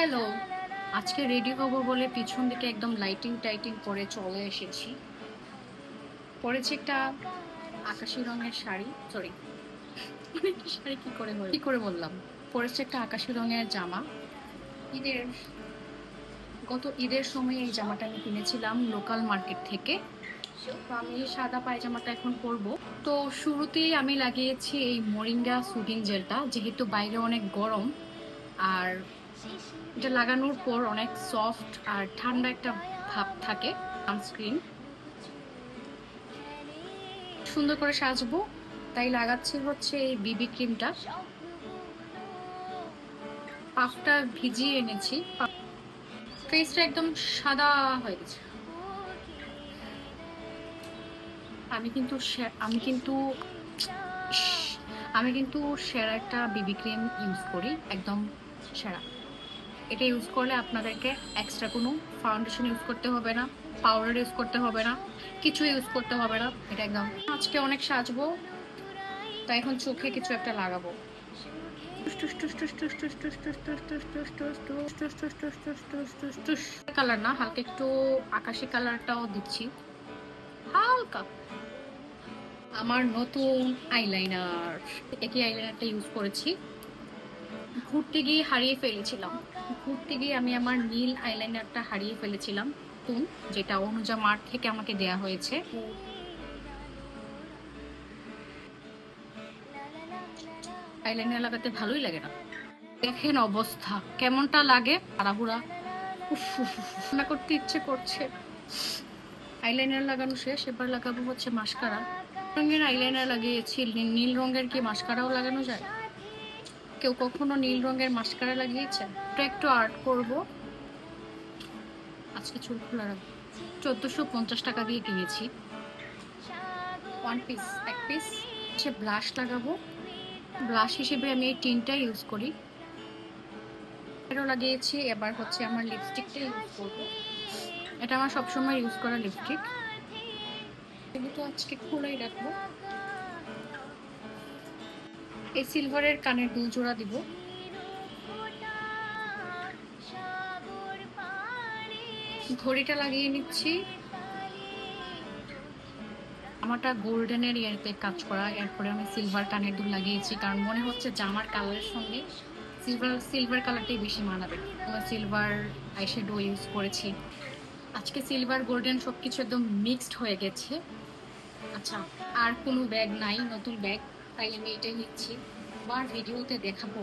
Hello, আজকে ready হব বলে পিছন দিকে একদম লাইটিং টাইটিং করে চলে এসেছি। পরেছি একটা আকাশি রঙের শাড়ি সরি শাড়ি, কি করে কি করে বললাম? পরেছে একটা আকাশি রঙের জামা। ঈদের, গত ঈদের সময় এই জামাটা আমি কিনেছিলাম লোকাল মার্কেট থেকে। তো আমি সাদা পায়জামাটা এখন পরবো। তো শুরুতেই আমি লাগিয়েছি এই মোরিঙ্গা সুটিং জেলটা যেহেতু বাইরে অনেক গরম, আর এটা লাগানোর পর অনেক সফট আর ঠান্ডা একটা ভাব থাকে সানস্ক্রিন সুন্দর করে সাজবো, তাই লাগাচ্ছি হচ্ছে এই বিবি ক্রিমটা পাফটা ভিজিয়ে এনেছি। ফেসটা একদম সাদা হয়ে গেছে। আমি কিন্তু আমি কিন্তু আমি কিন্তু সেরা একটা বিবি ক্রিম ইউজ করি, একদম সেরা। এটা ইউজ করলে আপনাদেরকে এক্সট্রা কোনো ফাউন্ডেশন ইউজ করতে হবে না পাউডার ইউজ করতে হবে না, কিছু ইউজ করতে হবে না, এটা একদম। আজকে অনেক সাজবো তাই এখন চোখে কিছু একটা লাগাবো। কালার না, হালকা একটু আকাশি কালারটাও দিচ্ছি। হালকা। আমার নতুন আইলাইনার একই আইলাইনারটা ইউজ করেছি। ঘুরতে গিয়ে হারিয়ে ফেলেছিলাম। ঘুরতে গিয়ে আমি আমার নীল আইলাইনারটা হারিয়ে ফেলেছিলাম, তুম, যেটা অনুজা মার্ট থেকে আমাকে দেয়া হয়েছে। আইলাইনার লাগাতে ভালোই লাগে না। দেখেন অবস্থা, কেমনটা লাগে? তাড়াহুড়া। রান্না করতে ইচ্ছে করছে। আইলাইনার লাগানো শেষ, এবার লাগাবো হচ্ছে মাস্কারা। রঙের আইলাইনার লাগিয়েছি। নী- নীল রঙের কি মাস্কারাও লাগানো যায়? কেউ কখনো নীল রঙের মাস্কারা লাগিয়েছে? এটা একটু আর্ট করব। আজকে চুল খোলা রাখব চোদ্দোশো পঞ্চাশ টাকা দিয়ে কিনেছি। ওয়ান পিস এক পিস হচ্ছে ব্লাশ লাগাবো। ব্লাশ হিসেবে আমি এই টিনটা ইউজ করি। এটাও লাগিয়েছি। এবার হচ্ছে আমার লিপস্টিকটা ইউজ করব। এটা আমার সবসময় ইউজ করা লিপস্টিক এগুলো আজকে খোলাই রাখব। এই সিলভারের কানের দুল জোড়া দিব। ঘড়িটা লাগিয়ে নিচ্ছি। আমারটা গোল্ডেনের ইয়ারতে কাজ করা, এরপরে আমি সিলভার কানের দুল লাগিয়েছি, কারণ মনে হচ্ছে জামার কালারের সঙ্গে সিলভার সিলভার কালারটাই বেশি মানাবে। সিলভার আইশ্যাডো ইউজ করেছি। আজকে সিলভার, গোল্ডেন সব কিছু একদম মিক্সড হয়ে গেছে। আচ্ছা আর কোনো ব্যাগ নাই, নতুন ব্যাগ। তাই আমি এটাই নিচ্ছি। আবার ভিডিওতে দেখাবো।